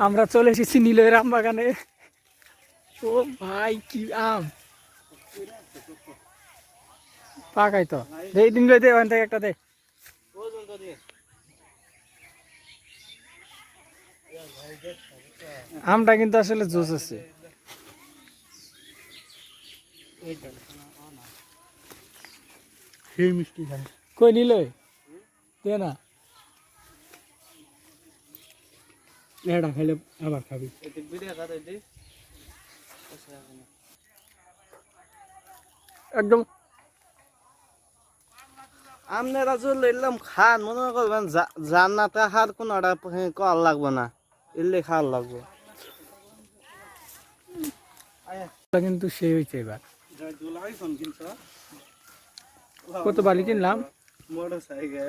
আমরা চলে এসেছি নীলের আম বাগানে ও ভাই কি আম। পাকাই তো। দে দিন দে ওখান থেকে একটা দে। আমটা কিন্তু আসলে জুস আছে। কই নিল দে না। এটা খাইলে আবার খাবি। একদম। আপনারা চলে এলাম খান মনে করবেন জান্নাতে হার কোনোটা কল লাগবে না। এলে খাওয়ার লাগবে। কিন্তু সেই হয়েছে এবার। কত বালি কিনলাম? Motor cycle